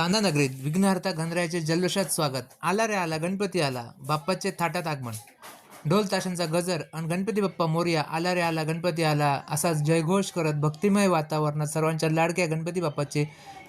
कांदा नगरीत विघ्नहर्ता गणरायाचे जल्लोषात स्वागत. आला रे आला गणपती आला. बाप्पाचे थाटात आगमन. ढोल ताशांचा गजर आणि गणपती बाप्पा मोर्या आला रे आला गणपती आला असाच जयघोष करत भक्तिमय वातावरणात सर्वांच्या लाडक्या गणपती बाप्पाचे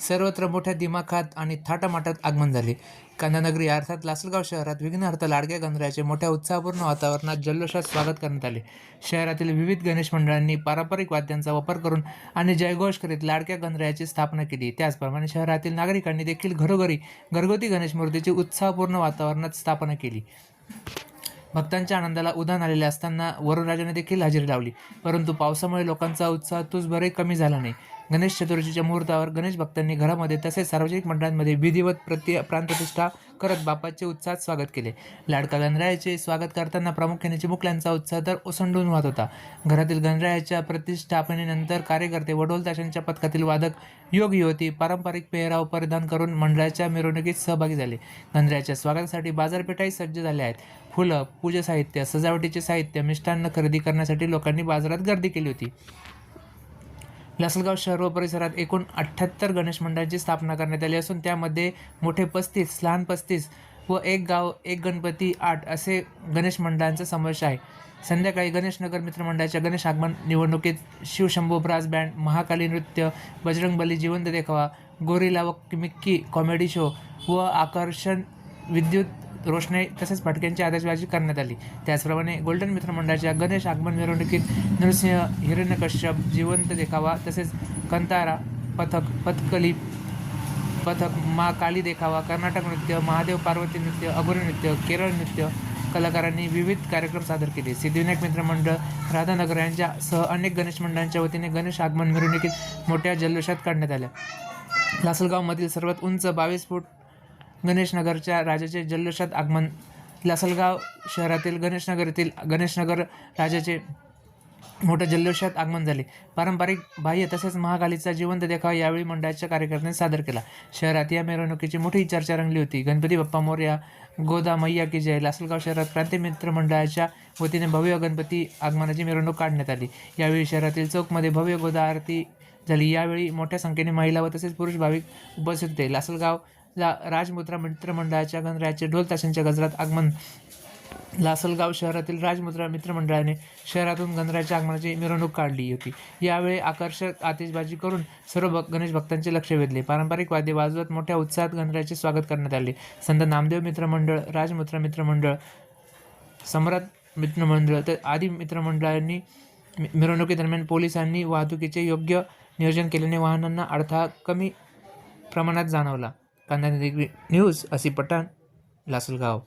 सर्वत्र मोठ्या दिमाखात आणि थाटामाटात आगमन झाले. कांदानगरी अर्थात लासलगाव शहरात विघ्नहर्ता लाडक्या गणरायाचे मोठ्या उत्साहपूर्ण वातावरणात जल्लोषात स्वागत करण्यात आले. शहरातील विविध गणेश मंडळांनी पारंपरिक वाद्यांचा वापर करून आणि जयघोष करीत लाडक्या गणरायाची स्थापना केली. त्याचप्रमाणे शहरातील नागरिकांनी देखील घरोघरी घरगुती गणेश मूर्तीची उत्साहपूर्ण वातावरणात स्थापना केली. भक्तांच्या आनंदाला उधाण आलेले असताना वरुणराजाने देखील हजेरी लावली. परंतु पावसामुळे लोकांचा उत्साह तुझभरही कमी झाला नाही. गणेश चतुर्थीच्या मुहूर्तावर गणेश भक्तांनी घरामध्ये तसेच सार्वजनिक मंडळांमध्ये विधिवत प्रति प्रांतप्रतिष्ठा करत बाप्पाचे उत्साहात स्वागत केले. लाडका गणरायाचे स्वागत करताना प्रामुख्याने चिमुकल्यांचा उत्साह तर ओसंडून वाहत होता. घरातील गणरायाच्या प्रतिष्ठापनेनंतर कार्यकर्ते वडोल ताशांच्या पथकातील वादक योग युवती पारंपरिक पेहराव परिधान करून मंडळाच्या मिरवणुकीत सहभागी झाले. गणरायाच्या स्वागतासाठी बाजारपेठाही सज्ज झाल्या आहेत. फुलं पूजा साहित्य सजावटीचे साहित्य मिष्टान्न खरेदी करण्यासाठी लोकांनी बाजारात गर्दी केली होती. लासलगाव शहर व परिसरात एकूण अठ्ठ्याहत्तर गणेश मंडळांची स्थापना करण्यात आली असून त्यामध्ये मोठे पस्तीस लहान पस्तीस व एक गाव एक गणपती आठ असे गणेश मंडळांचा समावेश आहे. संध्याकाळी गणेशनगर मित्रमंडळाच्या गणेश आगमन निवडणुकीत शिवशंभू ब्रास बँड महाकाली नृत्य बजरंगबली जिवंत देखावा गोरिला व मिक्की कॉमेडी शो व आकर्षण विद्युत रोषणाई तसेच फटक्यांची आदर्शबाजी करण्यात आली. त्याचप्रमाणे गोल्डन मित्र मंडळाच्या गणेश आगमन मिरवणुकीत नृसिंह हिरण्यकश्यप जिवंत देखावा तसेच कंतारा पथक पथकली पथक मा काली देखावा कर्नाटक नृत्य महादेव पार्वती नृत्य अगोरी नृत्य केरळ नृत्य कलाकारांनी विविध कार्यक्रम सादर केले. सिद्धिविनायक मित्र मंडळ राधानगर यांच्या सह अनेक गणेश मंडळांच्या वतीने गणेश आगमन मिरवणुकीत मोठ्या जल्लोषात काढण्यात आल्या. लासलगावमधील सर्वात उंच बावीस फूट गणेशनगरच्या राजाचे जल्लोषात आगमन. लासलगाव शहरातील गणेशनगर येथील गणेशनगर राजाचे मोठ्या जल्लोषात आगमन झाले. पारंपरिक बाह्य तसेच महाकालीचा जिवंत देखावा यावेळी मंडळाच्या कार्यकर्त्यांनी सादर केला. शहरात या मिरवणुकीची मोठी चर्चा रंगली होती. गणपती बाप्पा मोर्या गोदा मैया की जय लासलगाव शहरात क्रांती मित्र मंडळाच्या वतीने भव्य गणपती आगमनाची मिरवणूक काढण्यात आली. यावेळी शहरातील चौकमध्ये भव्य गोदा आरती झाली. यावेळी मोठ्या संख्येने महिला व तसेच पुरुष भाविक उपस्थित होते. लासलगाव ला राजमुद्रा मित्रमंडळाच्या गणरायाचे ढोल ताशांच्या गजरात आगमन. लासलगाव शहरातील राजमुद्रा मित्रमंडळाने शहरातून गणरायाच्या आगमनाची मिरवणूक काढली होती. यावेळी आकर्षक आतिषबाजी करून सर्व गणेश भक्तांचे लक्ष वेधले. पारंपरिक वाद्य वाजवत मोठ्या उत्साहात गणरायाचे स्वागत करण्यात आले. संत नामदेव मित्रमंडळ राजमुद्रा मित्रमंडळ सम्राट मित्रमंडळ तर आदी मित्रमंडळांनी मि- मिरवणुकीदरम्यान पोलिसांनी वाहतुकीचे योग्य नियोजन केल्याने वाहनांना अडथळा कमी प्रमाणात जाणवला. कांदा न्यूज असी पठाण लासलगाव